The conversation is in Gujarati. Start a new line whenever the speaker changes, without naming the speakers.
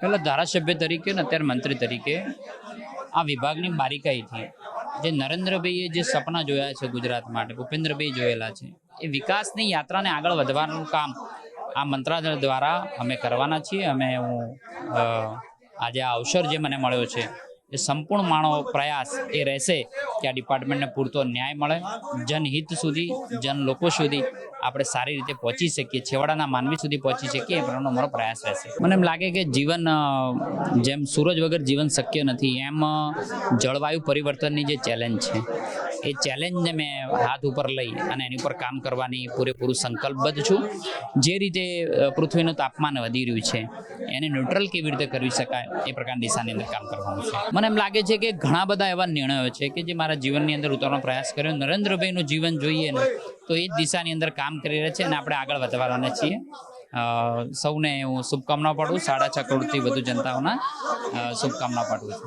પહેલાં ધારાસભ્ય તરીકે ને અત્યારે મંત્રી તરીકે આ વિભાગની બારીકાઈથી જે નરેન્દ્રભાઈએ જે સપના જોયા છે ગુજરાત માટે, ભૂપેન્દ્રભાઈ જોયેલા છે, એ વિકાસની યાત્રાને આગળ વધવાનું કામ આ મંત્રાલય દ્વારા અમે કરવાના છીએ. અમે હું આજે આ અવસર જે મને મળ્યો છે, એ સંપૂર્ણ માણો પ્રયાસ એ રહેશે કે આ ડિપાર્ટમેન્ટને પૂરતો ન્યાય મળે. જનહિત સુધી, જન લોકો સુધી આપણે સારી રીતે પહોંચી શકીએ, છેવાડાના માનવી સુધી પહોંચી શકીએ, એ પ્રમાણનો અમારો પ્રયાસ રહેશે. મને એમ લાગે કે જીવન જેમ સૂરજ વગર જીવન શક્ય નથી, એમ જળવાયુ પરિવર્તનની જે ચેલેન્જ છે એ ચેલેન્જને મેં હાથ ઉપર લઈ અને એની ઉપર કામ કરવાની પૂરેપૂરું સંકલ્પબદ્ધ છું. જે રીતે પૃથ્વીનું તાપમાન વધી રહ્યું છે, એને ન્યુટ્રલ કેવી રીતે કરી શકાય એ પ્રકારની દિશાની અંદર કામ કરવાનું છે. મને એમ લાગે છે કે ઘણા બધા એવા નિર્ણયો છે કે જે મારા જીવનની અંદર ઉતારવાનો પ્રયાસ કર્યો. નરેન્દ્રભાઈનું જીવન જોઈએ ને, તો એ જ દિશાની અંદર કામ કરી રહ્યા છે અને આપણે આગળ વધવાના છીએ. સૌને હું શુભકામના પાડું. સાડા છ કરોડથી વધુ જનતાઓના શુભકામના પાઠવું છું.